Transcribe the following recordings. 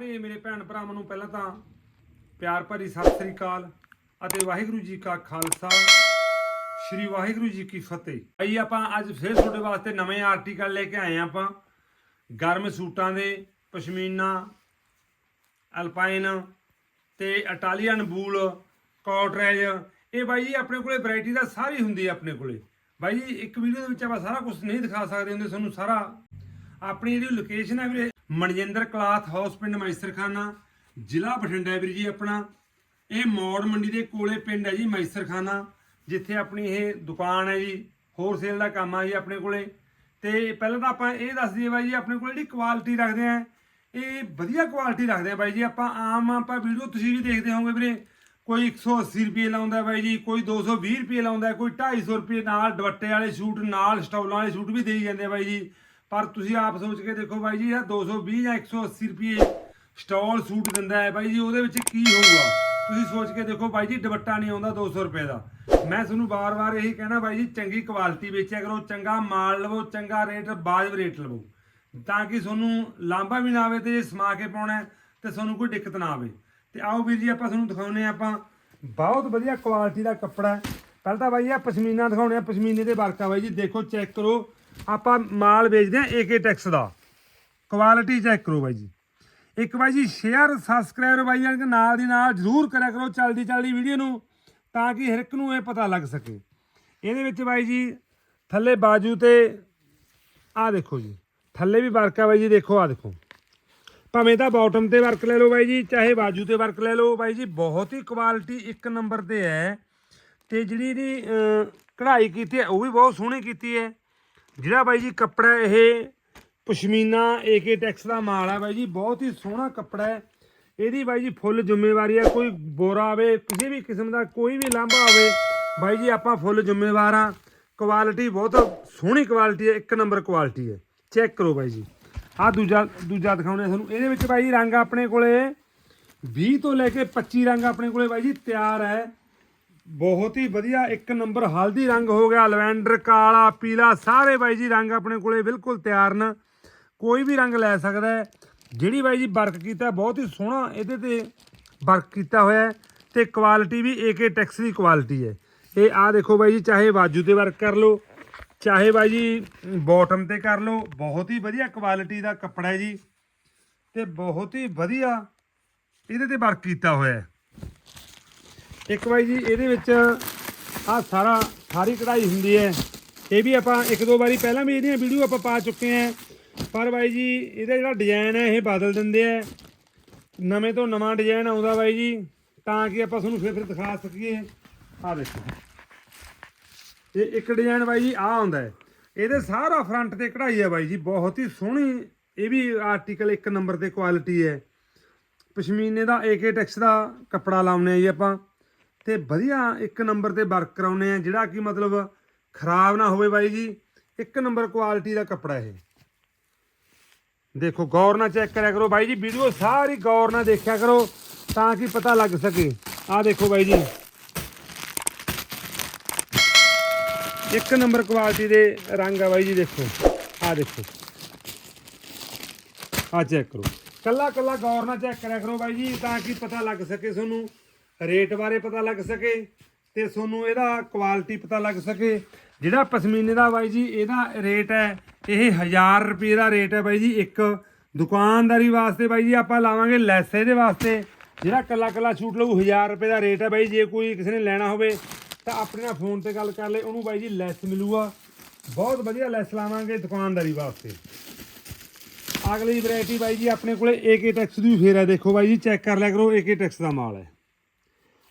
ਸਾਰੇ ਮੇਰੇ ਭੈਣ ਭਰਾਵਾਂ ਨੂੰ ਪਹਿਲਾਂ ਤਾਂ ਪਿਆਰ ਭਰੀ ਸਤਿ ਸ੍ਰੀ ਅਕਾਲ ਅਤੇ ਵਾਹਿਗੁਰੂ ਜੀ ਕਾ ਖਾਲਸਾ, ਸ੍ਰੀ ਵਾਹਿਗੁਰੂ ਜੀ ਕੀ ਫਤਿਹ। ਆਈ ਆਪਾਂ ਅੱਜ ਫੇਰ ਤੁਹਾਡੇ ਵਾਸਤੇ ਨਵੇਂ ਆਰਟੀਕਲ ਲੈ ਕੇ ਆਏ ਹਾਂ ਆਪਾਂ। ਗਰਮ ਸੂਟਾਂ ਦੇ ਪਸ਼ਮੀਨਾ ਅਲਪਾਈਨ ਤੇ ਇਟਾਲੀਅਨ ਬੂਲ ਕਾਟਰੇਜ ਇਹ ਬਾਈ ਜੀ ਆਪਣੇ ਕੋਲੇ ਵੈਰਾਈਟੀ ਦਾ ਸਾਰੀ ਹੁੰਦੀ ਹੈ ਆਪਣੇ ਕੋਲੇ। ਬਾਈ ਜੀ, ਇੱਕ ਵੀਡੀਓ ਦੇ ਵਿੱਚ ਆਪਾਂ ਸਾਰਾ ਕੁਝ ਨਹੀਂ ਦਿਖਾ ਸਕਦੇ ਹੁੰਦੇ, ਤੁਹਾਨੂੰ ਸਾਰਾ ਆਪਣੀ ਜਿਹੜੀ ਲੋਕੇਸ਼ਨ ਹੈ ਵੀਰੇ ਮਨਜਿੰਦਰ ਕਲਾਥ ਹਾਊਸ ਪਿੰਡ ਮੈਸਰਖਾਨਾ, ਜ਼ਿਲ੍ਹਾ ਬਠਿੰਡਾ ਵੀਰ ਜੀ ਆਪਣਾ। ਇਹ ਮੌੜ ਮੰਡੀ ਦੇ ਕੋਲੇ ਪਿੰਡ ਹੈ ਜੀ ਮੈਸਰਖਾਨਾ, ਜਿੱਥੇ ਆਪਣੀ ਇਹ ਦੁਕਾਨ ਹੈ ਜੀ ਹੋਲਸੇਲ ਦਾ ਕੰਮ ਆ ਜੀ ਆਪਣੇ ਕੋਲੇ। ਤੇ ਪਹਿਲਾਂ ਤਾਂ ਆਪਾਂ ਇਹ ਦੱਸ ਦਈਏ ਬਾਈ ਜੀ, ਆਪਣੇ ਕੋਲ ਜਿਹੜੀ ਕੁਆਲਿਟੀ ਰੱਖਦੇ ਆ, ਇਹ ਵਧੀਆ ਕੁਆਲਿਟੀ ਰੱਖਦੇ ਆ ਬਾਈ ਜੀ। ਆਪਾਂ ਆਮ ਆਪਾਂ ਵੀਡੀਓ ਤੁਸੀਂ ਵੀ ਦੇਖਦੇ ਹੋਵੋਗੇ ਵੀਰੇ, ਕੋਈ 180 ਰੁਪਏ ਲਾਉਂਦਾ ਬਾਈ ਜੀ, ਕੋਈ 220 ਰੁਪਏ ਲਾਉਂਦਾ ਕੋਈ 250 ਰੁਪਏ ਨਾਲ ਦੁਪੱਟੇ ਵਾਲੇ ਸੂਟ, ਨਾਲ ਸਟਾਲਾਂ ਵਾਲੇ ਸੂਟ ਵੀ ਦੇਈ ਜਾਂਦੇ ਬਾਈ ਜੀ। ਪਰ ਤੁਸੀਂ ਆਪ ਸੋਚ ਕੇ ਦੇਖੋ ਬਾਈ ਜੀ, ਇਹ 220 ਜਾਂ 180 ਰੁਪਏ ਸਟਾਲ ਸੂਟ ਦਿੰਦਾ ਹੈ ਬਾਈ ਜੀ, ਉਹਦੇ ਵਿੱਚ ਕੀ ਹੋਊਗਾ? ਤੁਸੀਂ ਸੋਚ ਕੇ ਦੇਖੋ ਬਾਈ ਜੀ, ਦੁਪੱਟਾ ਨਹੀਂ ਆਉਂਦਾ 200 ਰੁਪਏ ਦਾ। ਮੈਂ ਤੁਹਾਨੂੰ ਬਾਰ-ਬਾਰ ਇਹੀ ਕਹਿਣਾ ਬਾਈ ਜੀ, ਚੰਗੀ ਕੁਆਲਿਟੀ ਵੇਚਿਆ ਕਰੋ, ਚੰਗਾ ਮਾਲ ਲਵੋ, ਚੰਗਾ ਰੇਟ ਵਾਜਬ ਰੇਟ ਲਵੋ। ਤਾਂ ਕਿ ਤੁਹਾਨੂੰ ਲਾਂਭਾ ਵੀ ਨਾ ਆਵੇ ਤੇ ਜੇ ਸਮਾ ਕੇ ਪਾਉਣਾ ਹੈ, ਤੇ ਤੁਹਾਨੂੰ ਕੋਈ ਦਿੱਕਤ ਨਾ ਆਵੇ। ਤੇ ਆਓ ਵੀਰ ਜੀ, ਆਪਾਂ ਤੁਹਾਨੂੰ ਦਿਖਾਉਨੇ ਆ ਆਪਾਂ। ਬਹੁਤ ਵਧੀਆ ਕੁਆਲਿਟੀ ਦਾ ਕੱਪੜਾ ਪਹਿਲਾਂ ਤਾਂ ਬਾਈ ਆ ਪਸ਼ਮੀਨਾ ਦਿਖਾਉਣੇ ਆ ਪਸ਼ਮੀਨੇ ਦੇ ਵਰਕ ਆ ਬਾਈ ਜੀ। ਦੇਖੋ ਚੈੱਕ ਕਰੋ। ਆਪਾਂ ਮਾਲ ਵੇਚਦੇ ਆ ਏਕੇ ਟੈਕਸ ਦਾ। ਕੁਆਲਿਟੀ ਚੈੱਕ ਕਰੋ ਬਾਈ ਜੀ। ਇੱਕ ਬਾਈ ਜੀ ਸ਼ੇਅਰ ਸਬਸਕ੍ਰਾਈਬ ਬਾਈ ਜਾਨ ਨਾਲ ਦੀ ਨਾਲ ਜਰੂਰ ਕਰਿਆ ਕਰੋ ਚਲਦੀ ਚਲਦੀ ਵੀਡੀਓ ਨੂੰ, ਤਾਂ ਕਿ ਹਰ ਇੱਕ ਨੂੰ ਇਹ ਪਤਾ ਲੱਗ ਸਕੇ। ਇਹਦੇ ਵਿੱਚ ਬਾਈ ਜੀ, ਥੱਲੇ ਬਾਜੂ ਤੇ ਆਹ ਦੇਖੋ ਜੀ। ਥੱਲੇ ਵੀ ਵਰਕ ਆ ਬਾਈ ਜੀ, ਦੇਖੋ ਆਹ ਦੇਖੋ। ਭਾਵੇਂ ਤਾਂ ਬਾਟਮ ਤੇ ਵਰਕ ਲੈ ਲਓ ਬਾਈ ਜੀ, ਚਾਹੇ ਬਾਜੂ ਤੇ ਵਰਕ ਲੈ ਲਓ, ਬਾਈ ਜੀ, ਬਹੁਤ ਹੀ ਕੁਆਲਿਟੀ ਇੱਕ ਨੰਬਰ ਤੇ ਹੈ। ਤੇ ਜਿਹੜੀ ਇਹਦੀ ਕਢਾਈ ਕੀਤੀ ਹੈ, ਉਹ ਵੀ ਬਹੁਤ ਸੋਹਣੀ ਕੀਤੀ ਹੈ। ਜਿਹੜਾ ਬਾਈ ਜੀ ਕੱਪੜਾ ਇਹ ਪਸ਼ਮੀਨਾ ਏਕੇ ਟੈਕਸ ਦਾ ਮਾਲ ਹੈ ਬਾਈ ਜੀ, ਬਹੁਤ ਹੀ ਸੋਹਣਾ ਕੱਪੜਾ ਹੈ। ਇਹਦੀ ਬਾਈ ਜੀ ਫੁੱਲ ਜ਼ਿੰਮੇਵਾਰੀ ਹੈ ਕੋਈ ਬੋਰਾ ਆਵੇ, ਕਿਸੇ ਵੀ ਕਿਸਮ ਦਾ ਕੋਈ ਵੀ ਲਾਂਭਾ ਆਵੇ, ਬਾਈ ਜੀ ਆਪਾਂ ਫੁੱਲ ਜ਼ਿੰਮੇਵਾਰ ਆ। ਕੁਆਲਿਟੀ ਬਹੁਤ ਸੋਹਣੀ ਕੁਆਲਿਟੀ ਹੈ, ਇੱਕ ਨੰਬਰ ਕੁਆਲਿਟੀ ਹੈ। ਚੈੱਕ ਕਰੋ ਬਾਈ ਜੀ। ਆ ਦੂਜਾ ਦੂਜਾ ਦਿਖਾਉਣੇ ਤੁਹਾਨੂੰ। ਇਹਦੇ ਵਿੱਚ ਬਾਈ ਜੀ ਰੰਗ ਆਪਣੇ ਕੋਲੇ 20 ਤੋਂ ਲੈ ਕੇ 25 ਰੰਗ ਆਪਣੇ ਕੋਲੇ ਬਾਈ ਜੀ ਤਿਆਰ ਹੈ। ਬਹੁਤ ਹੀ ਵਧੀਆ ਇੱਕ ਨੰਬਰ ਹਲਦੀ ਰੰਗ ਹੋ ਗਿਆ, ਲਵੈਂਡਰ, ਕਾਲਾ, ਪੀਲਾ, ਸਾਰੇ ਬਾਈ ਜੀ ਰੰਗ ਆਪਣੇ ਕੋਲੇ ਬਿਲਕੁਲ ਤਿਆਰ ਨੇ। ਕੋਈ ਵੀ ਰੰਗ ਲੈ ਸਕਦਾ ਹੈ। ਜਿਹੜੀ ਬਾਈ ਜੀ ਵਰਕ ਕੀਤਾ ਬਹੁਤ ਹੀ ਸੋਹਣਾ ਇਹਦੇ ਤੇ ਵਰਕ ਕੀਤਾ ਹੋਇਆ ਹੈ ਤੇ ਕੁਆਲਿਟੀ ਵੀ ਏਕੇ ਟੈਕਸ ਦੀ ਕੁਆਲਿਟੀ ਹੈ। ਇਹ ਆ ਦੇਖੋ ਬਾਈ ਜੀ, ਚਾਹੇ ਬਾਜੂ ਤੇ ਵਰਕ ਕਰ ਲਓ, ਚਾਹੇ ਬਾਈ ਜੀ ਬਾਟਮ ਤੇ ਕਰ ਲਓ, ਬਹੁਤ ਹੀ ਵਧੀਆ ਕੁਆਲਿਟੀ ਦਾ ਕੱਪੜਾ ਹੈ ਜੀ ਤੇ ਬਹੁਤ ਹੀ ਵਧੀਆ ਇਹਦੇ ਤੇ ਵਰਕ ਕੀਤਾ ਹੋਇਆ ਹੈ। ਇੱਕ ਬਾਈ ਜੀ, ਇਹਦੇ ਵਿੱਚ ਆ ਸਾਰਾ, ਸਾਰੀ ਕਢਾਈ ਹੁੰਦੀ ਹੈ। ਇਹ ਵੀ ਆਪਾਂ ਇੱਕ ਦੋ ਵਾਰੀ ਪਹਿਲਾਂ ਵੀ ਇਹਦੀਆਂ ਵੀਡੀਓ ਆਪਾਂ ਪਾ ਚੁੱਕੇ ਹਾਂ। ਪਰ ਬਾਈ ਜੀ, ਇਹਦਾ ਜਿਹੜਾ ਡਿਜ਼ਾਈਨ ਹੈ, ਇਹ ਬਦਲ ਦਿੰਦੇ ਆ ਨਵੇਂ ਤੋਂ ਨਵਾਂ ਡਿਜ਼ਾਈਨ ਆਉਂਦਾ ਬਾਈ ਜੀ, ਤਾਂ ਕਿ ਆਪਾਂ ਤੁਹਾਨੂੰ ਫਿਰ ਫਿਰ ਦਿਖਾ ਸਕੀਏ। ਆ ਦੇਖੋ। ਇਹ ਇੱਕ ਡਿਜ਼ਾਈਨ ਬਾਈ ਜੀ ਆ ਆਉਂਦਾ ਹੈ। ਇਹਦੇ ਸਾਰਾ ਫਰੰਟ ਤੇ ਕਢਾਈ ਹੈ ਬਾਈ ਜੀ, ਬਹੁਤ ਹੀ ਸੋਹਣੀ। ਇਹ ਵੀ ਆਰਟੀਕਲ ਇੱਕ ਨੰਬਰ ਤੇ ਕੁਆਲਿਟੀ ਹੈ। ਪਸ਼ਮੀਨੇ ਦਾ ਏਕੇ ਟੈਕਸ ਦਾ ਕੱਪੜਾ ਲਾਉਨੇ ਆ ਜੀ ਆਪਾਂ। ਤੇ ਵਧੀਆ ਇੱਕ ਨੰਬਰ ਤੇ ਵਰਕ ਕਰਾਉਨੇ ਆ, ਜਿਹੜਾ ਕਿ ਮਤਲਬ ਖਰਾਬ ਨਾ ਹੋਵੇ ਬਾਈ ਜੀ। ਇੱਕ ਨੰਬਰ ਕੁਆਲਿਟੀ ਦਾ ਕੱਪੜਾ ਇਹ। ਦੇਖੋ, ਗੌਰ ਨਾਲ ਚੈੱਕ ਕਰਿਆ ਕਰੋ ਬਾਈ ਜੀ ਵੀਡੀਓ ਸਾਰੀ ਗੌਰ ਨਾਲ ਦੇਖਿਆ ਕਰੋ ਤਾਂ ਕਿ ਪਤਾ ਲੱਗ ਸਕੇ। ਆਹ ਦੇਖੋ ਬਾਈ ਜੀ। ਇੱਕ ਨੰਬਰ ਕੁਆਲਿਟੀ ਦੇ ਰੰਗ ਆ ਬਾਈ ਜੀ, ਦੇਖੋ। ਆਹ ਦੇਖੋ। ਆਹ ਚੈੱਕ ਕਰੋ। ਕੱਲਾ ਕੱਲਾ ਗੌਰ ਨਾਲ ਚੈੱਕ ਕਰਿਆ ਕਰੋ ਬਾਈ ਜੀ, ਤਾਂ ਕਿ ਪਤਾ ਲੱਗ ਸਕੇ ਤੁਹਾਨੂੰ। ਰੇਟ ਬਾਰੇ ਪਤਾ ਲੱਗ ਸਕੇ ਤੇ ਤੁਹਾਨੂੰ ਇਹਦਾ ਕੁਆਲਿਟੀ ਪਤਾ ਲੱਗ ਸਕੇ। ਜਿਹੜਾ ਪਸ਼ਮੀਨੇ ਦਾ ਬਾਈ ਜੀ, ਇਹਦਾ ਰੇਟ ਹੈ, ਇਹ 1000 ਰੁਪਏ ਦਾ ਰੇਟ ਹੈ ਬਾਈ ਜੀ, ਇੱਕ ਦੁਕਾਨਦਾਰੀ ਵਾਸਤੇ ਬਾਈ ਜੀ ਆਪਾਂ ਲਾਵਾਂਗੇ ਲੈਸ ਇਹਦੇ ਵਾਸਤੇ। ਜਿਹੜਾ ਕੱਲਾ ਕੱਲਾ ਛੂਟ ਲਊ 1000 ਰੁਪਏ ਦਾ ਰੇਟ ਹੈ ਬਾਈ, ਜੇ ਕੋਈ ਕਿਸੇ ਨੇ ਲੈਣਾ ਹੋਵੇ ਤਾਂ ਆਪਣੇ ਨਾਲ ਫੋਨ ਤੇ ਗੱਲ ਕਰ ਲੈ, ਉਹਨੂੰ ਬਾਈ ਜੀ ਲੈਸ ਮਿਲੂਗਾ। ਬਹੁਤ ਵਧੀਆ ਲੈਸ ਲਾਵਾਂਗੇ ਦੁਕਾਨਦਾਰੀ ਵਾਸਤੇ। ਅਗਲੀ ਵੈਰਾਈਟੀ ਬਾਈ ਜੀ ਆਪਣੇ ਕੋਲੇ ਏਕੇ ਟੈਕਸ ਦੀ ਫੇਰ ਹੈ, ਦੇਖੋ ਬਾਈ ਜੀ, ਚੈੱਕ ਕਰ ਲਿਆ ਕਰੋ ਏਕੇ ਟੈਕਸ ਦਾ ਮਾਲ ਹੈ।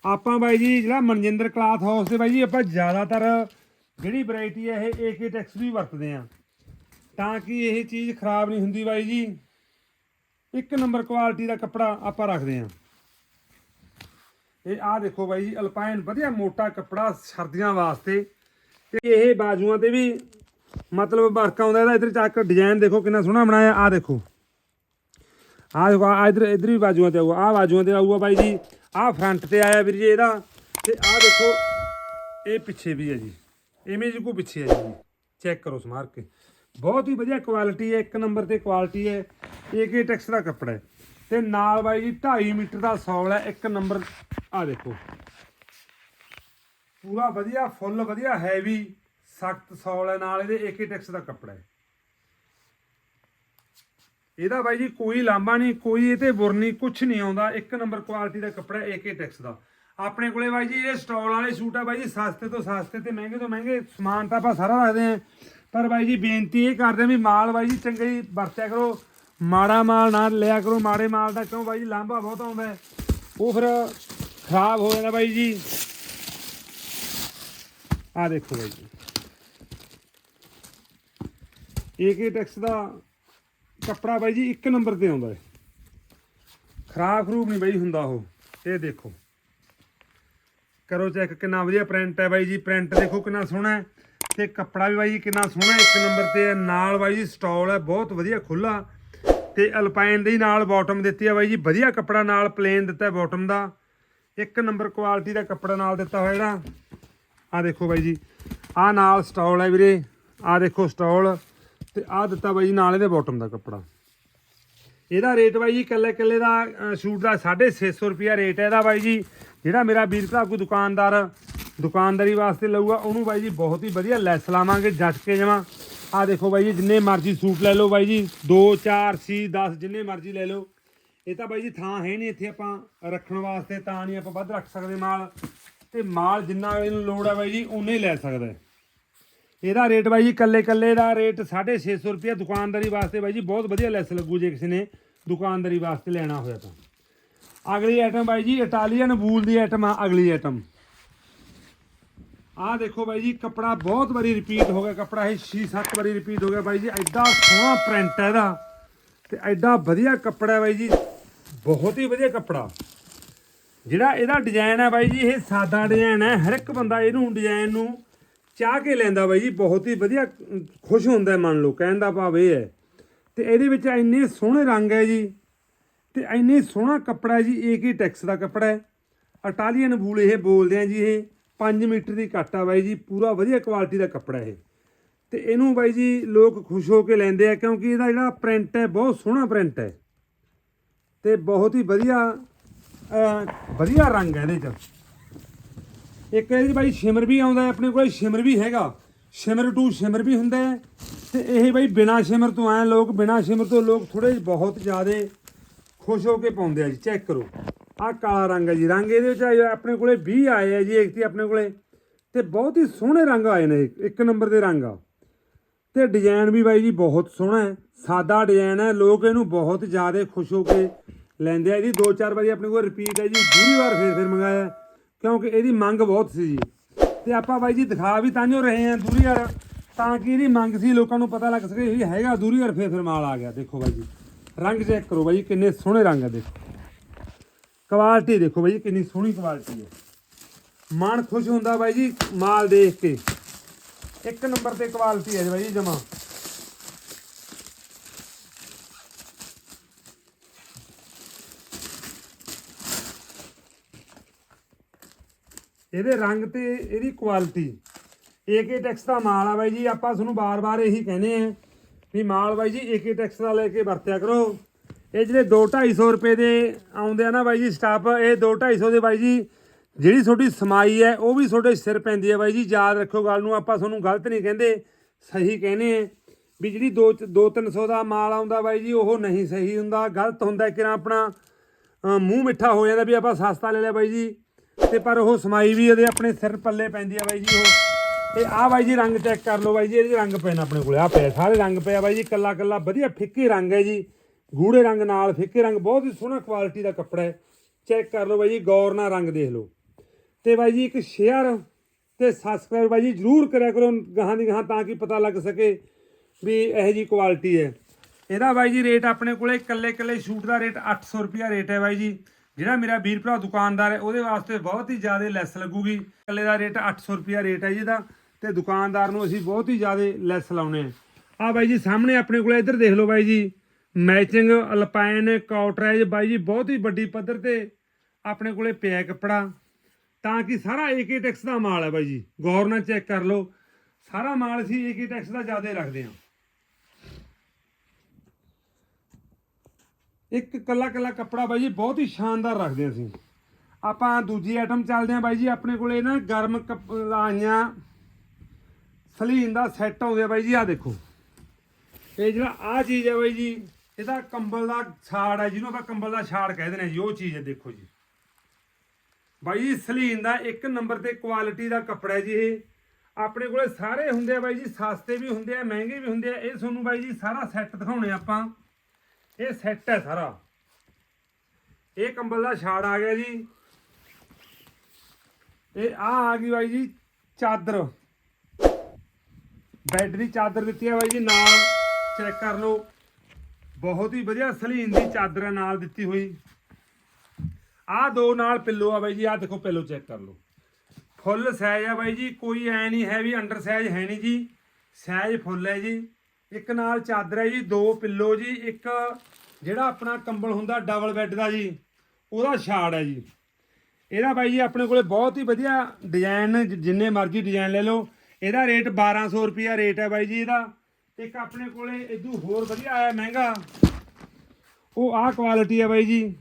ਆਪਾਂ ਬਾਈ ਜੀ ਜਿਹੜਾ ਮਨਜਿੰਦਰ ਕਲਾਥ ਹਾਊਸ ਤੇ ਬਾਈ ਜੀ, ਆਪਾਂ ਜ਼ਿਆਦਾਤਰ ਜਿਹੜੀ ਵੈਰਾਈਟੀ ਹੈ ਇਹ ਏਕੇ ਟੈਕਸ ਵੀ ਵਰਤਦੇ ਆ ਤਾਂ ਕਿ ਇਹ ਚੀਜ਼ ਖਰਾਬ ਨਹੀਂ ਹੁੰਦੀ ਬਾਈ ਜੀ। ਇੱਕ ਨੰਬਰ ਕੁਆਲਿਟੀ ਦਾ ਕੱਪੜਾ ਆਪਾਂ ਰੱਖਦੇ ਆ ਇਹ ਆਹ ਦੇਖੋ ਬਾਈ ਜੀ ਅਲਪਾਈਨ ਵਧੀਆ ਮੋਟਾ ਕੱਪੜਾ ਸਰਦੀਆਂ ਵਾਸਤੇ। ਤੇ ਇਹ ਬਾਜੂਆਂ ਤੇ ਵੀ ਮਤਲਬ ਵਰਕ ਆਉਂਦਾ, ਇਹਦਾ ਇਧਰ ਚੱਕ ਡਿਜ਼ਾਈਨ ਦੇਖੋ ਕਿੰਨਾ ਸੋਹਣਾ ਬਣਾਇਆ, ਆਹ ਦੇਖੋ। ਆਹ ਦੇਖੋ, ਆਹ ਇਧਰ ਇਧਰ ਵੀ ਬਾਜੂਆਂ ਤੇ ਆਊਗਾ, ਆਹ ਬਾਜੂਆਂ ਤੇ ਆਊਗਾ ਬਾਈ ਜੀ। ਆਹ ਫਰੰਟ ਤੇ ਆਇਆ ਵੀਰ ਜੀ ਇਹਦਾ ਤੇ ਆਹ ਦੇਖੋ, ਇਹ ਪਿੱਛੇ ਵੀ ਹੈ ਜੀ। ਇਮੇਜ ਕੋ ਪਿੱਛੇ ਹੈ ਜੀ। ਚੈੱਕ ਕਰੋ ਸਮਾਰ ਕੇ। ਬਹੁਤ ਹੀ ਵਧੀਆ ਕੁਆਲਿਟੀ ਹੈ, ਇੱਕ ਨੰਬਰ ਤੇ ਕੁਆਲਿਟੀ ਹੈ। ਏਕੇ ਟੈਕਸ ਦਾ ਕੱਪੜਾ ਹੈ? ਤੇ ਨਾਲ ਬਾਈ ਜੀ 2.5 ਮੀਟਰ ਦਾ ਸੌਲ ਹੈ, ਇੱਕ ਨੰਬਰ ਆ ਦੇਖੋ। ਪੂਰਾ ਵਧੀਆ ਫੁੱਲ ਵਧੀਆ ਹੈਵੀ ਸਖਤ ਸੌਲ ਹੈ ਨਾਲ ਇਹਦੇ ਏਕੇ ਟੈਕਸ ਦਾ ਕੱਪੜਾ ਹੈ। ਇਹਦਾ ਬਾਈ ਜੀ ਕੋਈ ਲਾਂਬਾ ਨਹੀਂ, ਕੋਈ ਇਹ ਤੇ ਬੁਰਨੀ ਕੁਝ ਨਹੀਂ ਆਉਂਦਾ। ਇੱਕ ਨੰਬਰ ਕੁਆਲਿਟੀ ਦਾ ਕੱਪੜਾ ਏਕੇ ਟੈਕਸ ਦਾ। ਆਪਣੇ ਕੋਲੇ ਬਾਈ ਜੀ ਇਹ ਸਟਾਲ ਵਾਲੇ ਸੂਟ ਆ ਬਾਈ ਜੀ, ਸਸਤੇ ਤੋਂ ਸਸਤੇ ਤੇ ਮਹਿੰਗੇ ਤੋਂ ਮਹਿੰਗੇ। ਸਮਾਨ ਤਾਂ ਆਪਾਂ ਸਾਰਾ ਰੱਖਦੇ ਆਂ ਪਰ ਬਾਈ ਜੀ ਬੇਨਤੀ ਇਹ ਕਰਦੇ ਆਂ ਵੀ ਮਾਲ ਬਾਈ ਜੀ ਚੰਗਾ ਹੀ ਵਰਤਿਆ ਕਰੋ। ਮਾੜਾ ਮਾਲ ਨਾ ਲਿਆ ਕਰੋ, ਮਾੜੇ ਮਾਲ ਦਾ ਕਿਉਂ ਬਾਈ ਜੀ ਲਾਂਭਾ ਬਹੁਤ ਆਉਂਦਾ ਉਹ ਫਿਰ ਖਰਾਬ ਹੋ ਜਾਂਦਾ ਬਾਈ ਜੀ। ਆ ਦੇਖੋ ਬਾਈ ਜੀ। ਏਕੇ ਟੈਕਸ ਦਾ ਕੱਪੜਾ ਬਾਈ ਜੀ ਇੱਕ ਨੰਬਰ ਤੇ ਆਉਂਦਾ ਹੈ। ਖਰਾਬ ਖਰੂਬ ਨਹੀਂ ਬਾਈ ਹੁੰਦਾ ਉਹ। ਇਹ ਦੇਖੋ। ਕਰੋ ਚੈੱਕ ਕਿੰਨਾ ਵਧੀਆ ਪ੍ਰਿੰਟ ਹੈ ਬਾਈ ਜੀ। ਪ੍ਰਿੰਟ ਦੇਖੋ ਕਿੰਨਾ ਸੋਹਣਾ ਹੈ। ਤੇ ਕੱਪੜਾ ਵੀ ਬਾਈ ਜੀ ਕਿੰਨਾ ਸੋਹਣਾ ਇੱਕ ਨੰਬਰ ਤੇ ਹੈ। ਨਾਲ ਬਾਈ ਜੀ ਸਟਾਲ ਹੈ। ਬਹੁਤ ਵਧੀਆ ਖੁੱਲਾ ਤੇ ਅਲਪਾਈਨ ਦੇ ਹੀ ਨਾਲ ਬਾਟਮ ਦਿੱਤੀ ਹੈ ਬਾਈ ਜੀ। ਵਧੀਆ ਕੱਪੜਾ ਨਾਲ ਪਲੇਨ ਦਿੱਤਾ ਹੈ ਬਾਟਮ ਦਾ। ਇੱਕ ਨੰਬਰ ਕੁਆਲਿਟੀ ਦਾ ਕੱਪੜਾ ਨਾਲ ਦਿੱਤਾ ਹੋਇਆ ਜਿਹੜਾ। ਆ ਦੇਖੋ ਬਾਈ ਜੀ। ਆ ਨਾਲ ਸਟਾਲ ਹੈ ਵੀਰੇ। ਆ ਦੇਖੋ ਸਟਾਲ ਤੇ ਆ ਦਿੱਤਾ ਬਾਈ ਜੀ ਨਾਲ ਇਹਦੇ ਬਾਟਮ ਦਾ ਕੱਪੜਾ। ਇਹਦਾ ਰੇਟ ਬਾਈ ਜੀ ਕੱਲੇ ਕੱਲੇ ਦਾ ਸੂਟ ਦਾ 650 ਰੁਪਿਆ ਰੇਟ ਹੈ ਇਹਦਾ ਬਾਈ ਜੀ। ਜਿਹੜਾ ਮੇਰਾ ਵੀਰ ਭਰਾ ਕੋਈ ਦੁਕਾਨਦਾਰ, ਦੁਕਾਨਦਾਰੀ ਵਾਸਤੇ ਲਊਗਾ, ਉਹਨੂੰ ਬਾਈ ਜੀ ਬਹੁਤ ਹੀ ਵਧੀਆ ਲੈਸ ਲਾਵਾਂਗੇ, ਜੱਟ ਕੇ ਜਮਾ। ਆ ਦੇਖੋ ਬਾਈ ਜੀ, ਜਿੰਨੇ ਮਰਜ਼ੀ ਸੂਟ ਲੈ ਲਓ ਬਾਈ ਜੀ। 2 4 6 10 ਜਿੰਨੇ ਮਰਜ਼ੀ ਲੈ ਲਓ। ਇਹ ਤਾਂ ਬਾਈ ਜੀ ਥਾਂ ਹੈ ਨਹੀਂ ਇੱਥੇ ਆਪਾਂ ਰੱਖਣ ਵਾਸਤੇ, ਤਾਂ ਨਹੀਂ ਆਪਾਂ ਵੱਧ ਰੱਖ ਸਕਦੇ ਮਾਲ। ਤੇ ਮਾਲ ਜਿੰਨਾ ਇਹਨੂੰ ਲੋੜ ਹੈ ਬਾਈ ਜੀ ਉਨੇ ਹੀ ਲੈ ਸਕਦਾ। ਇਹਦਾ ਰੇਟ ਬਾਈ ਜੀ ਕੱਲੇ ਕੱਲੇ ਦਾ ਰੇਟ 650 ਰੁਪਏ ਦੁਕਾਨਦਾਰੀ ਵਾਸਤੇ ਬਾਈ ਜੀ, ਬਹੁਤ ਵਧੀਆ ਲੈਸ ਲੱਗੂ ਜੇ ਕਿਸੇ ਨੇ ਦੁਕਾਨਦਾਰੀ ਵਾਸਤੇ ਲੈਣਾ ਹੋਇਆ ਤਾਂ। ਅਗਲੀ ਆਈਟਮ ਬਾਈ ਜੀ, ਇਟਾਲੀਅਨ ਵੂਲ ਦੀ ਆਈਟਮ ਆ, ਅਗਲੀ ਆਈਟਮ ਆਹ ਦੇਖੋ ਬਾਈ ਜੀ, ਕੱਪੜਾ ਬਹੁਤ ਵਾਰੀ ਰਿਪੀਟ ਹੋ ਗਿਆ, ਕੱਪੜਾ ਇਹ 6-7 ਵਾਰੀ ਰਿਪੀਟ ਹੋ ਗਿਆ ਬਾਈ ਜੀ, ਐਡਾ ਸੋਹਣਾ ਪ੍ਰਿੰਟ ਹੈ ਇਹਦਾ ਤੇ ਐਡਾ ਵਧੀਆ ਕੱਪੜਾ ਹੈ ਬਾਈ ਜੀ, ਬਹੁਤ ਹੀ ਵਧੀਆ ਕੱਪੜਾ। ਜਿਹੜਾ ਇਹਦਾ ਡਿਜ਼ਾਈਨ ਹੈ ਬਾਈ ਜੀ, ਇਹ ਸਾਦਾ ਡਿਜ਼ਾਈਨ ਹੈ, ਹਰ ਇੱਕ ਬੰਦਾ ਇਹਨੂੰ ਡਿਜ਼ਾਈਨ ਨੂੰ ਚਾਹ ਕੇ ਲੈਂਦਾ ਬਾਈ ਜੀ, ਬਹੁਤ ਹੀ ਵਧੀਆ, ਖੁਸ਼ ਹੁੰਦਾ ਹੈ ਮੰਨ ਲਓ, ਕਹਿਣ ਦਾ ਭਾਵ ਇਹ ਹੈ। ਤੇ ਇਹਦੇ ਵਿੱਚ ਇੰਨੇ ਸੋਹਣੇ ਰੰਗ ਹੈ ਜੀ, ਤੇ ਇੰਨੇ ਸੋਹਣਾ ਕੱਪੜਾ ਜੀ ਇਹ ਹੀ ਟੈਕਸ ਦਾ ਕੱਪੜਾ ਹੈ। ਇਟਾਲੀਅਨ ਵੂਲ ਇਹ ਬੋਲਦੇ ਆ ਜੀ ਇਹ 5 ਮੀਟਰ ਦੀ ਕੱਟ ਆ ਬਾਈ ਜੀ, ਪੂਰਾ ਵਧੀਆ ਕੁਆਲਿਟੀ ਦਾ ਕੱਪੜਾ ਇਹ। ਤੇ ਇਹਨੂੰ ਬਾਈ ਜੀ ਲੋਕ ਖੁਸ਼ ਹੋ ਕੇ ਲੈਂਦੇ ਆ, ਕਿਉਂਕਿ ਇਹਦਾ ਜਿਹੜਾ ਪ੍ਰਿੰਟ ਹੈ, ਬਹੁਤ ਸੋਹਣਾ ਪ੍ਰਿੰਟ ਹੈ। ਤੇ ਬਹੁਤ ਹੀ ਵਧੀਆ ਵਧੀਆ ਰੰਗ ਹੈ ਇਹਦੇ 'ਚ। ਇੱਕ ਇਹਦੀ ਬਾਈ ਸ਼ਿਮਰ ਵੀ ਆਉਂਦਾ ਹੈ, ਆਪਣੇ ਕੋਲ ਸ਼ਿਮਰ ਵੀ ਹੈਗਾ। ਸ਼ਿਮਰ ਟੂ ਸ਼ਿਮਰ ਵੀ ਹੁੰਦਾ ਹੈ। ਤੇ ਇਹ ਬਾਈ ਬਿਨਾ ਸ਼ਿਮਰ ਤੋਂ ਆਏ ਲੋਕ, ਬਿਨਾ ਸ਼ਿਮਰ ਤੋਂ ਲੋਕ ਥੋੜੇ ਬਹੁਤ ਜ਼ਿਆਦਾ ਖੁਸ਼ ਹੋ ਕੇ ਪਾਉਂਦੇ ਆ ਜੀ ਚੈੱਕ ਕਰੋ। ਆਹ ਕਾਲਾ ਰੰਗ ਹੈ ਜੀ, ਰੰਗ ਇਹਦੇ ਵਿੱਚ ਆਏ- ਆਪਣੇ ਕੋਲੇ 20 ਆਏ ਆ ਜੀ, ਇੱਕ ਤੇ ਆਪਣੇ ਕੋਲੇ। ਤੇ ਬਹੁਤ ਹੀ ਸੋਹਣੇ ਰੰਗ ਆਏ ਨੇ, ਇੱਕ ਨੰਬਰ ਦੇ ਰੰਗ ਆ। ਤੇ ਡਿਜ਼ਾਈਨ ਵੀ ਬਾਈ ਜੀ ਬਹੁਤ ਸੋਹਣਾ ਹੈ, ਸਾਦਾ ਡਿਜ਼ਾਈਨ ਹੈ, ਲੋਕ ਇਹਨੂੰ ਬਹੁਤ ਜ਼ਿਆਦਾ ਖੁਸ਼ ਹੋ ਕੇ ਲੈਂਦੇ ਆ ਜੀ। ਦੋ ਚਾਰ ਵਾਰੀ ਆਪਣੇ ਕੋਲ ਰਿਪੀਟ ਹੈ ਜੀ, ਦੂਰੀ ਵਾਰ ਫੇਰ ਫੇਰ ਮੰਗਾਇਆ। ਕਿਉਂਕਿ ਇਹਦੀ ਮੰਗ ਬਹੁਤ ਸੀ ਜੀ। ਤੇ ਆਪਾਂ ਬਾਈ ਜੀ ਦਿਖਾ ਵੀ ਤਾਂ ਜੋ ਰਹੇ ਆ ਦੂਰੀ ਵਾਰ ਤਾਂ ਕਿ ਇਹਦੀ ਮੰਗ ਸੀ, ਲੋਕਾਂ ਨੂੰ ਪਤਾ ਲੱਗ ਸਕੇ ਇਹ ਹੈਗਾ ਦੂਰੀ ਵਾਰ ਫੇਰ ਫਿਰ ਮਾਲ ਆ ਗਿਆ। ਦੇਖੋ ਬਾਈ ਜੀ, ਰੰਗ ਚੈੱਕ ਕਰੋ ਬਾਈ ਜੀ, ਕਿੰਨੇ ਸੋਹਣੇ ਰੰਗ ਹੈ ਦੇਖੋ। ਕੁਆਲਿਟੀ ਦੇਖੋ ਬਾਈ ਜੀ, ਕਿੰਨੀ ਸੋਹਣੀ ਕੁਆਲਿਟੀ ਹੈ ਮਨ ਖੁਸ਼ ਹੁੰਦਾ ਬਾਈ ਜੀ ਮਾਲ ਦੇਖ ਕੇ। ਇੱਕ ਨੰਬਰ ਤੇ ਕੁਆਲਿਟੀ ਹੈ ਜੀ ਬਾਈ ਜੀ ਜਮਾ। ਇਹਦੇ ਰੰਗ ਤੇ ਇਹਦੀ ਕੁਆਲਿਟੀ ਏਕੇ ਟੈਕਸ ਦਾ ਮਾਲ ਆ ਬਾਈ ਜੀ, ਆਪਾਂ ਤੁਹਾਨੂੰ ਬਾਰ-ਬਾਰ ਇਹੀ ਕਹਿੰਦੇ ਆ ਵੀ ਮਾਲ ਬਾਈ ਜੀ ਏਕੇ ਟੈਕਸ ਦਾ ਲੈ ਕੇ ਵਰਤਿਆ ਕਰੋ। ਇਹ ਜਿਹੜੇ 2-250 ਰੁਪਏ ਦੇ ਆਉਂਦੇ ਆ ਨਾ ਬਾਈ ਜੀ ਸਟਾਫ ਇਹ 2-250 ਦੇ ਬਾਈ ਜੀ, ਜਿਹੜੀ ਤੁਹਾਡੀ ਸਮਾਈ ਹੈ, ਉਹ ਵੀ ਤੁਹਾਡੇ ਸਿਰ ਪੈਂਦੀ ਹੈ ਬਾਈ ਜੀ। ਯਾਦ ਰੱਖੋ ਗੱਲ ਨੂੰ, ਆਪਾਂ ਤੁਹਾਨੂੰ ਗਲਤ ਨਹੀਂ ਕਹਿੰਦੇ, ਸਹੀ ਕਹਿੰਦੇ ਆ ਵੀ ਜਿਹੜੀ 2 2-300 ਦਾ ਮਾਲ ਆਉਂਦਾ ਬਾਈ ਜੀ, ਉਹ ਨਹੀਂ ਸਹੀ ਹੁੰਦਾ। ਗਲਤ ਹੁੰਦਾ ਕਿ ਆਪਣਾ ਮੂੰਹ ਮਿੱਠਾ ਹੋ ਜਾਂਦਾ ਵੀ ਆਪਾਂ ਸਸਤਾ ਲੈ ਲਿਆ ਬਾਈ ਜੀ। ਤੇ ਪਰ ਉਹ ਸਮਾਈ ਵੀ ਉਹਦੇ ਆਪਣੇ ਸਿਰ ਪੱਲੇ ਪੈਂਦੀ ਆ ਬਾਈ ਜੀ ਉਹ। ਤੇ ਆਹ ਬਾਈ ਜੀ ਰੰਗ ਚੈੱਕ ਕਰ ਲਓ ਬਾਈ ਜੀ, ਇਹਦੇ ਰੰਗ ਪਏ ਨੇ ਆਪਣੇ ਕੋਲੇ। ਆ ਪਿਆ ਸਾਰੇ ਰੰਗ ਪਿਆ ਬਾਈ ਜੀ, ਕੱਲਾ ਕੱਲਾ, ਵਧੀਆ ਫਿੱਕੇ ਰੰਗ ਹੈ ਜੀ। ਗੂੜੇ ਰੰਗ ਨਾਲ, ਫਿੱਕੇ ਰੰਗ, ਬਹੁਤ ਹੀ ਸੋਹਣਾ ਕੁਆਲਿਟੀ ਦਾ ਕੱਪੜਾ ਹੈ। ਚੈੱਕ ਕਰ ਲਓ ਬਾਈ ਜੀ, ਗੌਰ ਨਾਲ ਰੰਗ ਦੇਖ ਲਓ। ਤੇ ਬਾਈ ਜੀ ਇੱਕ ਸ਼ੇਅਰ ਤੇ ਸਬਸਕ੍ਰਾਈਬ ਬਾਈ ਜੀ ਜਰੂਰ ਕਰਿਆ ਕਰੋ ਗਾਹਾਂ ਦੀ ਗਾਹਾਂ ਤਾਂ ਕਿ ਪਤਾ ਲੱਗ ਸਕੇ ਵੀ ਇਹੋ ਜੀ ਕੁਆਲਿਟੀ ਹੈ। ਇਹਦਾ ਬਾਈ ਜੀ ਰੇਟ ਆਪਣੇ ਕੋਲੇ ਇਕੱਲੇ ਇਕੱਲੇ ਸ਼ੂਟ ਦਾ ਰੇਟ 800 ਰੁਪਿਆ ਰੇਟ ਹੈ ਬਾਈ ਜੀ। ਜਿਹੜਾ ਮੇਰਾ ਵੀਰ ਭਰਾ ਦੁਕਾਨਦਾਰ ਹੈ, ਉਹਦੇ ਵਾਸਤੇ ਬਹੁਤ ਹੀ ਜ਼ਿਆਦਾ ਲੈਸ ਲੱਗੂਗੀ। ਇਕੱਲੇ ਦਾ ਰੇਟ 800 ਰੁਪਿਆ ਰੇਟ ਹੈ ਜੀ ਇਹਦਾ, ਤੇ ਦੁਕਾਨਦਾਰ ਨੂੰ ਅਸੀਂ ਬਹੁਤ ਹੀ ਜ਼ਿਆਦਾ ਲੈਸ ਲਾਉਣੇ ਆ ਆ ਬਾਈ ਜੀ, ਸਾਹਮਣੇ ਆਪਣੇ ਕੋਲ ਇੱਧਰ ਦੇਖ ਲਓ ਬਾਈ ਜੀ ਮੈਚਿੰਗ ਅਲਪਾਈਨ ਕਾਟਰੇਜ ਬਾਈ ਜੀ, ਬਹੁਤ ਹੀ ਵੱਡੀ ਪੱਧਰ ਤੇ ਆਪਣੇ ਕੋਲੇ ਪਿਆ ਕੱਪੜਾ। ਤਾਂ ਕਿ ਸਾਰਾ ਏਕੇ ਟੈਕਸ ਦਾ ਮਾਲ ਹੈ ਬਾਈ ਜੀ, ਗੌਰ ਨਾਲ ਚੈੱਕ ਕਰ ਲਓ। ਸਾਰਾ ਮਾਲ ਅਸੀਂ ਏਕੇ ਟੈਕਸ ਦਾ ਜ਼ਿਆਦਾ ਰੱਖਦੇ ਹਾਂ। ਇੱਕ ਕੱਲਾ ਕੱਲਾ ਕੱਪੜਾ ਬਾਈ ਜੀ ਬਹੁਤ ਹੀ ਸ਼ਾਨਦਾਰ ਰੱਖਦੇ ਹਾਂ ਅਸੀਂ। ਆਪਾਂ ਦੂਜੀ ਆਈਟਮ ਚੱਲਦੇ ਹਾਂ ਬਾਈ ਜੀ, ਆਪਣੇ ਕੋਲੇ ਨਾ ਗਰਮ ਕੱਪ- ਆਈਆਂ। ਸਲੀਨ ਦਾ ਸੈੱਟ ਆਉਂਦੇ ਆ ਬਾਈ ਜੀ ਆ ਦੇਖੋ। ਇਹ ਜਿਹੜਾ ਆ ਚੀਜ਼ ਹੈ ਬਾਈ ਜੀ, ਇਹਦਾ ਕੰਬਲ ਦਾ ਛਾੜ ਹੈ ਜਿਹਨੂੰ ਆਪਾਂ ਕੰਬਲ ਦਾ ਛਾੜ ਕਹਿੰਦੇ ਨੇ ਜੀ, ਉਹ ਚੀਜ਼ ਹੈ ਦੇਖੋ ਜੀ। ਬਾਈ ਜੀ, ਸਲੀਨ ਦਾ ਇੱਕ ਨੰਬਰ ਤੇ ਕੁਆਲਿਟੀ ਦਾ ਕੱਪੜਾ ਹੈ ਜੀ ਇਹ। ਆਪਣੇ ਕੋਲੇ ਸਾਰੇ ਹੁੰਦੇ ਆ ਬਾਈ ਜੀ, ਸਸਤੇ ਵੀ ਹੁੰਦੇ ਆ, ਮਹਿੰਗੇ ਵੀ ਹੁੰਦੇ ਆ। ਇਹ ਤੁਹਾਨੂੰ ਬਾਈ ਜੀ ਸਾਰਾ ਸੈੱਟ ਦਿਖਾਉਣੇ ਆਪਾਂ। ਇਹ ਸੈੱਟ ਹੈ ਸਾਰਾ। ਇਹ ਕੰਬਲ ਦਾ ਛਾੜ ਆ ਗਿਆ ਜੀ। ਇਹ ਆ ਆ ਗਈ ਬਾਈ ਜੀ ਚਾਦਰ। ਬੈੱਡ ਦੀ ਚਾਦਰ ਦਿੱਤੀ ਹੈ ਬਾਈ ਜੀ, ਨਾਲ ਚੈੱਕ ਕਰ ਲਓ। ਬਹੁਤ ਹੀ ਵਧੀਆ ਸਲੀਨ ਦੀ ਚਾਦਰ ਹੈ ਨਾਲ ਦਿੱਤੀ ਹੋਈ। ਆਹ ਦੋ ਨਾਲ ਪਿੱਲੋ ਆ ਬਾਈ ਜੀ, ਆਹ ਦੇਖੋ ਪਿੱਲੋ ਚੈੱਕ ਕਰ ਲਓ। ਫੁੱਲ ਸਾਈਜ਼ ਆ ਬਾਈ ਜੀ, ਕੋਈ ਐ ਨਹੀਂ ਹੈ ਵੀ ਅੰਡਰ ਸਾਈਜ਼ ਹੈ ਨਹੀਂ ਜੀ। ਸਾਈਜ਼ ਫੁੱਲ ਹੈ ਜੀ। ਇੱਕ ਨਾਲ ਚਾਦਰ ਹੈ ਜੀ, ਦੋ ਪਿੱਲੋ ਜੀ, ਇੱਕ ਜਿਹੜਾ ਆਪਣਾ ਕੰਬਲ ਹੁੰਦਾ ਡਬਲ ਬੈੱਡ ਦਾ ਜੀ, ਉਹਦਾ ਛਾੜ ਹੈ ਜੀ। ਇਹਦਾ ਬਾਈ ਜੀ ਆਪਣੇ ਕੋਲੇ ਬਹੁਤ ਹੀ ਵਧੀਆ ਡਿਜ਼ਾਈਨ ਜਿੰਨੇ ਮਰਜ਼ੀ ਡਿਜ਼ਾਈਨ ਲੈ ਲਓ। ਇਹਦਾ ਰੇਟ 1200 ਰੁਪਿਆ ਰੇਟ ਹੈ ਬਾਈ ਜੀ ਇਹਦਾ। ਇੱਕ ਆਪਣੇ ਕੋਲੇ ਇਦੋਂ ਹੋਰ ਵਧੀਆ ਆਇਆ ਮਹਿੰਗਾ। ਉਹ ਆਹ ਕੁਆਲਿਟੀ ਹੈ ਬਾਈ ਜੀ।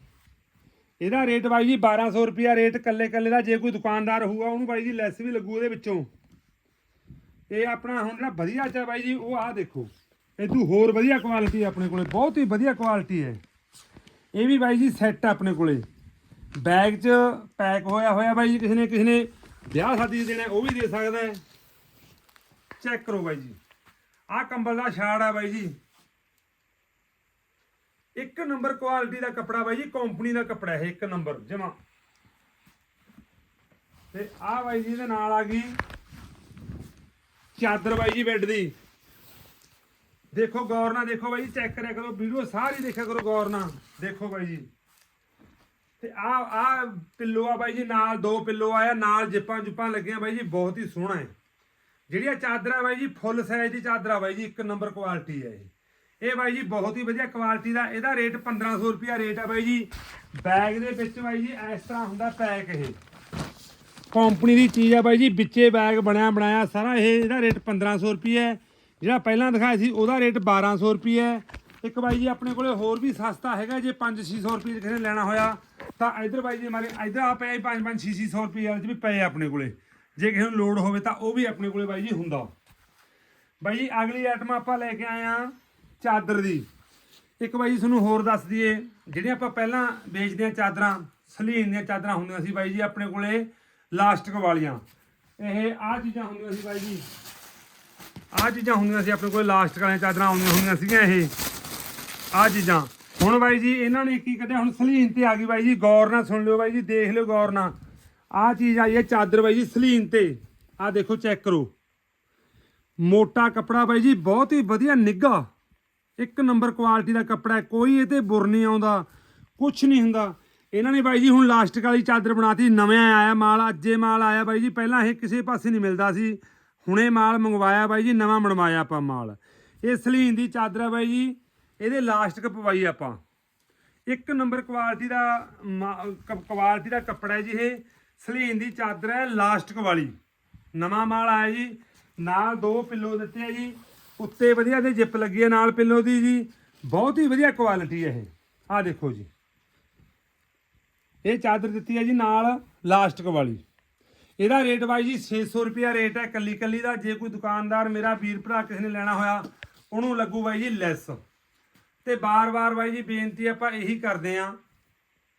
ਇਹਦਾ ਰੇਟ ਬਾਈ ਜੀ 1200 ਰੁਪਿਆ ਰੇਟ ਕੱਲੇ ਕੱਲੇ ਦਾ। ਜੇ ਕੋਈ ਦੁਕਾਨਦਾਰ ਹੋਊਗਾ, ਉਹਨੂੰ ਬਾਈ ਜੀ ਲੈਸ ਵੀ ਲੱਗੂ ਉਹਦੇ ਵਿੱਚੋਂ। ਇਹ ਆਪਣਾ ਹੁਣ ਜਿਹੜਾ ਵਧੀਆ ਚਾ ਬਾਈ ਜੀ, ਉਹ ਆਹ ਦੇਖੋ। ਇਦੋਂ ਹੋਰ ਵਧੀਆ ਕੁਆਲਿਟੀ ਆਪਣੇ ਕੋਲੇ, ਬਹੁਤ ਹੀ ਵਧੀਆ ਕੁਆਲਿਟੀ ਹੈ। ਇਹ ਵੀ ਬਾਈ ਜੀ ਸੈੱਟ ਆਪਣੇ ਕੋਲੇ। ਬੈਗ 'ਚ ਪੈਕ ਹੋਇਆ ਹੋਇਆ ਬਾਈ ਜੀ, ਕਿਸੇ ਨੇ ਕਿਸੇ ਨੇ ਵਿਆਹ ਸ਼ਾਦੀ ਦੇਣਾ, ਉਹ ਵੀ ਦੇ ਸਕਦਾ ਹੈ। ਚੈੱਕ ਕਰੋ ਬਾਈ ਜੀ। ਆਹ ਕੰਬਲ ਦਾ ਛਾੜ ਆ ਬਾਈ ਜੀ। ਇੱਕ ਨੰਬਰ ਕੁਆਲਿਟੀ ਦਾ ਕੱਪੜਾ ਬਾਈ ਜੀ ਕੰਪਨੀ ਦਾ ਕੱਪੜਾ ਹੈ, ਇੱਕ ਨੰਬਰ ਜਮਾ। ਤੇ ਆਹ ਬਾਈ ਜੀ ਦੇ ਨਾਲ ਆ ਗਈ ਚਾਦਰ ਬਾਈ ਜੀ ਬੈੱਡ ਦੀ। ਦੇਖੋ ਗੌਰ ਨਾਲ ਦੇਖੋ ਬਾਈ ਜੀ ਚੈੱਕ ਕਰਿਆ ਕਰੋ, ਵੀਡੀਓ ਸਾਰੀ ਦੇਖਿਆ ਕਰੋ ਗੌਰ ਨਾਲ। ਦੇਖੋ ਬਾਈ ਜੀ। ਤੇ ਆ ਆ ਪਿੱਲੋ ਆ ਬਾਈ ਜੀ, ਨਾਲ ਦੋ ਪਿੱਲੋ ਆਇਆ, ਨਾਲ ਜਿੱਪਾਂ ਜੁੱਪਾਂ ਲੱਗੀਆਂ ਬਾਈ ਜੀ, ਬਹੁਤ ਹੀ ਸੋਹਣਾ ਹੈ। ਜਿਹੜੀ ਆ ਚਾਦਰ ਆ ਬਾਈ ਜੀ ਫੁੱਲ ਸਾਈਜ਼ ਦੀ ਚਾਦਰ ਆ ਬਾਈ ਜੀ, ਇੱਕ ਨੰਬਰ ਕੁਆਲਿਟੀ ਹੈ ਇਹ। ਇਹ ਬਾਈ ਜੀ ਬਹੁਤ ਹੀ ਵਧੀਆ ਕੁਆਲਿਟੀ ਦਾ, ਇਹਦਾ ਰੇਟ 1500 ਰੁਪਿਆ ਰੇਟ ਆ ਬਾਈ ਜੀ। ਬੈਗ ਦੇ ਵਿੱਚ ਬਾਈ ਜੀ, ਇਸ ਤਰ੍ਹਾਂ ਹੁੰਦਾ ਪੈਕ ਇਹ। ਕੰਪਨੀ ਦੀ ਚੀਜ਼ ਆ ਬਾਈ ਜੀ, ਵਿੱਚੇ ਬੈਗ ਬਣਿਆ ਬਣਾਇਆ ਸਾਰਾ, ਇਹ ਇਹਦਾ ਰੇਟ 1500 ਰੁਪਏ ਹੈ। ਜਿਹੜਾ ਪਹਿਲਾਂ ਦਿਖਾਇਆ ਸੀ, ਉਹਦਾ ਰੇਟ 1200 ਰੁਪਏ ਹੈ। ਇੱਕ ਬਾਈ ਜੀ, ਆਪਣੇ ਕੋਲੇ ਹੋਰ ਵੀ ਸਸਤਾ ਹੈਗਾ, ਜੇ 5-600 ਰੁਪਏ ਕਿਸੇ ਨੇ ਲੈਣਾ ਹੋਇਆ, ਤਾਂ ਇਧਰ ਬਾਈ ਜੀ, ਮਾਰੇ, ਇਧਰ ਆ ਪਿਆ 5-5 600 ਰੁਪਏ ਵਾਲੇ ਚ ਵੀ ਪਏ ਆਪਣੇ ਕੋਲੇ। ਜੇ ਕਿਸੇ ਨੂੰ ਲੋਡ ਹੋਵੇ, ਤਾਂ ਉਹ ਵੀ ਆਪਣੇ ਕੋਲੇ ਬਾਈ ਜੀ ਹੁੰਦਾ। ਬਾਈ ਜੀ, ਅਗਲੀ ਆਈਟਮ ਆਪਾਂ ਲੈ ਕੇ ਆਏ ਆ ਚਾਦਰ ਦੀ। ਇੱਕ ਬਾਈ ਜੀ, ਤੁਹਾਨੂੰ ਹੋਰ ਦੱਸ ਦਈਏ, ਜਿਹੜੀਆਂ ਆਪਾਂ ਪਹਿਲਾਂ ਵੇਚਦੇ ਆ ਚਾਦਰਾਂ, ਸਲੀਨ ਦੀਆਂ ਚਾਦਰਾਂ ਹੁੰਦੀਆਂ ਸੀ ਬਾਈ ਜੀ, ਆਪਣੇ ਕੋਲੇ ਲਾਸਟਿਕ ਵਾਲੀਆਂ। ਇਹ ਆਹ ਚੀਜ਼ਾਂ ਹੁੰਦੀਆਂ ਸੀ ਬਾਈ ਜੀ। ਆਹ ਚੀਜ਼ਾਂ ਹੁੰਦੀਆਂ ਸੀ ਆਪਣੇ ਕੋਲ, ਲਾਸਟਿਕ ਵਾਲੀਆਂ ਚਾਦਰਾਂ ਆਉਂਦੀਆਂ ਹੁੰਦੀਆਂ ਸੀਗੀਆਂ ਇਹ। ਆਹ ਚੀਜ਼ਾਂ। ਹੁਣ ਬਾਈ ਜੀ, ਇਹਨਾਂ ਨੇ ਕੀ ਕੱਢਿਆ ਹੁਣ ਸਲੀਨ ਤੇ ਆ ਗਈ ਬਾਈ ਜੀ, ਗੌਰ ਨਾਲ ਸੁਣ ਲਿਓ ਬਾਈ ਜੀ, ਦੇਖ ਲਿਓ ਗੌਰ ਨਾਲ। ਆਹ ਚੀਜ਼ ਆਈ ਹੈ ਚਾਦਰ ਬਾਈ ਜੀ, ਸਲੀਨ ਤੇ। ਆਹ ਦੇਖੋ, ਚੈੱਕ ਕਰੋ। ਮੋਟਾ ਕੱਪੜਾ ਬਾਈ ਜੀ, ਬਹੁਤ ਹੀ ਵਧੀਆ ਨਿੱਘਾ। ਇੱਕ ਨੰਬਰ ਕੁਆਲਿਟੀ ਦਾ ਕੱਪੜਾ ਕੋਈ ਇਹ ਬੁਰ ਨਹੀਂ ਆਉਂਦਾ ਕੁਝ ਨਹੀਂ ਹੁੰਦਾ। ਇਹਨਾਂ ਨੇ ਬਾਈ ਜੀ ਹੁਣ ਲਾਸਟਿਕ ਵਾਲੀ ਚਾਦਰ ਬਣਾਤੀ, ਨਵਾਂ ਆਇਆ ਮਾਲ, ਅੱਜੇ ਮਾਲ ਆਇਆ ਬਾਈ ਜੀ। ਪਹਿਲਾਂ ਇਹ ਕਿਸੇ ਪਾਸੇ ਨਹੀਂ ਮਿਲਦਾ ਸੀ, ਹੁਣੇ ਮਾਲ ਮੰਗਵਾਇਆ ਬਾਈ ਜੀ, ਨਵਾਂ ਬਣਵਾਇਆ ਆਪਾਂ ਮਾਲ। ਇਹ ਸਲੀਨ ਦੀ ਚਾਦਰ ਹੈ ਬਾਈ ਜੀ, ਇਹਦੇ ਲਾਸਟਿਕ ਪਵਾਈ ਆਪਾਂ। ਇੱਕ ਨੰਬਰ ਕੁਆਲਿਟੀ ਦਾ ਕੁਆਲਿਟੀ ਦਾ ਕੱਪੜਾ ਹੈ ਜੀ ਇਹ। ਸਲੀਨ ਦੀ ਚਾਦਰ ਹੈ ਲਾਸਟਿਕ ਵਾਲੀ। ਨਵਾਂ ਮਾਲ ਆਇਆ ਜੀ, ਨਾਲ ਦੋ ਪਿੱਲੋ ਦਿੱਤੇ ਆ ਜੀ। ਉੱਤੇ ਵਧੀਆ ਦੇ ਜਿੱਪ ਲੱਗੀ ਹੈ ਨਾਲ ਪਿੱਲੋ ਦੀ ਜੀ। ਬਹੁਤ ਹੀ ਵਧੀਆ ਕੁਆਲਿਟੀ ਹੈ ਇਹ। ਆਹ ਦੇਖੋ ਜੀ। ਇਹ ਚਾਦਰ ਦਿੱਤੀ ਹੈ ਜੀ ਨਾਲ ਲਾਸਟਿਕ ਵਾਲੀ। ਇਹਦਾ ਰੇਟ ਬਾਈ ਜੀ 600 ਰੁਪਿਆ ਰੇਟ ਹੈ ਕੱਲੀ ਕੱਲੀ ਦਾ। ਜੇ ਕੋਈ ਦੁਕਾਨਦਾਰ ਮੇਰਾ ਵੀਰ ਭਰਾ ਕਿਸੇ ਨੇ ਲੈਣਾ ਹੋਇਆ, ਉਹਨੂੰ ਲੱਗੂ ਬਾਈ ਜੀ ਲੈਸ। ਤੇ ਬਾਰ-ਬਾਰ ਬਾਈ ਜੀ ਬੇਨਤੀ ਆਪਾਂ ਇਹੀ ਕਰਦੇ ਆਂ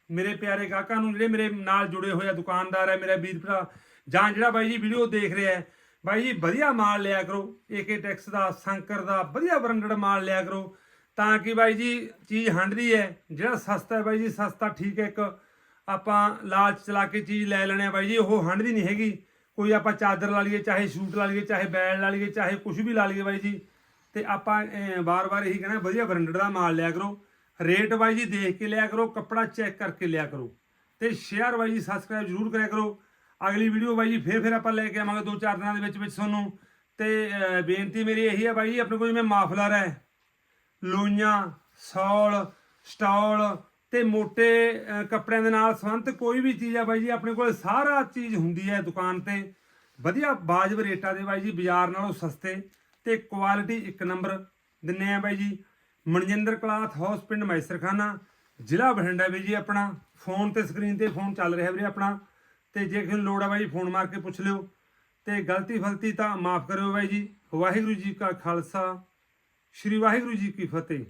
ਮੇਰੇ ਪਿਆਰੇ ਗਾਹਕਾਂ ਨੂੰ ਜਿਹੜੇ ਮੇਰੇ ਨਾਲ ਜੁੜੇ ਹੋਏ ਆ, ਦੁਕਾਨਦਾਰ ਹੈ, ਮੇਰਾ ਵੀਰ ਭਰਾ, ਜਾਂ ਜਿਹੜਾ ਬਾਈ ਜੀ ਵੀਡੀਓ ਦੇਖ ਰਿਹਾ ਹੈ, ਬਾਈ ਜੀ ਵਧੀਆ ਮਾਲ ਲਿਆ ਕਰੋ। ਏਕੇ ਟੈਕਸ ਦਾ, ਸੰਕਰ ਦਾ, ਵਧੀਆ ਬ੍ਰਾਂਡਡ ਮਾਲ ਲਿਆ ਕਰੋ। ਤਾਂ ਕਿ ਬਾਈ ਜੀ ਚੀਜ਼ ਹੰਡਦੀ ਹੈ। ਜਿਹੜਾ ਸਸਤਾ ਹੈ ਬਾਈ ਜੀ, ਸਸਤਾ ਠੀਕ ਹੈ ਇੱਕ। ਆਪਾਂ ਲਾਲਚ ਚਲਾ ਕੇ ਚੀਜ਼ ਲੈ ਲੈਣੇ ਆ ਬਾਈ ਜੀ, ਉਹ ਹੰਢਦੀ ਨਹੀਂ ਹੈਗੀ। ਕੋਈ ਆਪਾਂ ਚਾਦਰ ਲਾ ਲਈਏ, ਚਾਹੇ ਸ਼ੂਟ ਲਾ ਲਈਏ, ਚਾਹੇ ਬੈਲ ਲਾ ਲਈਏ, ਚਾਹੇ ਕੁਝ ਵੀ ਲਾ ਲਈਏ ਬਾਈ ਜੀ। ਤੇ ਆਪਾਂ ਵਾਰ-ਵਾਰ ਇਹੀ ਕਹਿੰਦੇ ਵਧੀਆ ਬ੍ਰਾਂਡਡ ਦਾ ਮਾਲ ਲਿਆ ਕਰੋ। ਰੇਟ ਬਾਈ ਜੀ ਦੇਖ ਕੇ ਲਿਆ ਕਰੋ, ਕੱਪੜਾ ਚੈੱਕ ਕਰਕੇ ਲਿਆ ਕਰੋ। ਤੇ ਸ਼ੇਅਰ ਬਾਈ ਜੀ ਸਬਸਕ੍ਰਾਈਬ ਜ਼ਰੂਰ ਕਰਿਆ ਕਰੋ। ਅਗਲੀ ਵੀਡੀਓ ਬਾਈ ਜੀ ਫੇਰ ਫੇਰ ਆਪਾਂ ਲੈ ਕੇ ਆਵਾਂਗੇ ਦੋ ਚਾਰ ਦਿਨਾਂ ਦੇ ਵਿੱਚ ਵਿੱਚ ਤੁਹਾਨੂੰ। ਤੇ ਬੇਨਤੀ ਮੇਰੀ ਇਹੀ ਹੈ ਬਾਈ ਜੀ, ਆਪਣੇ ਕੋਲ ਜਿਵੇਂ ਮਾਫਲਰ ਹੈ, ਲੋਈਆਂ, ਸੌਲ, ਸਟਾਲ ਤੇ ਮੋਟੇ ਕੱਪੜਿਆਂ ਦੇ ਨਾਲ ਸੰਬੰਧਿਤ ਕੋਈ ਵੀ ਚੀਜ਼ ਆ ਬਾਈ ਜੀ, ਆਪਣੇ ਕੋਲ ਸਾਰਾ ਚੀਜ਼ ਹੁੰਦੀ ਹੈ ਦੁਕਾਨ ਤੇ। ਵਧੀਆ ਬਾਜਬ ਰੇਟਾਂ ਦੇ ਬਾਈ ਜੀ, ਬਾਜ਼ਾਰ ਨਾਲੋਂ ਸਸਤੇ ਤੇ ਕੁਆਲਿਟੀ ਇੱਕ ਨੰਬਰ ਦਿੰਨੇ ਆ ਬਾਈ ਜੀ। ਮਨਜਿੰਦਰ ਕਲਾਥ ਹਾਊਸ ਪਿੰਡ ਮੈਸਰਖਾਨਾ, ਜ਼ਿਲ੍ਹਾ ਬਠਿੰਡਾ ਵੀ ਜੀ ਆਪਣਾ। ਫੋਨ ਤੇ ਸਕਰੀਨ ਤੇ ਫੋਨ ਚੱਲ ਰਿਹਾ ਵੀਰੇ ਆਪਣਾ। ਤੇ ਜੇ ਕਿਸੇ ਨੂੰ ਲੋੜ ਆ ਬਾਈ ਫੋਨ ਮਾਰ ਕੇ ਪੁੱਛ ਲਿਓ। ਤੇ ਗਲਤੀ ਫਲਤੀ ਤਾਂ ਮਾਫ ਕਰਿਓ ਬਾਈ ਜੀ। ਵਾਹਿਗੁਰੂ ਜੀ ਕਾ ਖਾਲਸਾ, ਸ੍ਰੀ ਵਾਹਿਗੁਰੂ ਜੀ ਕੀ ਫਤਿਹ।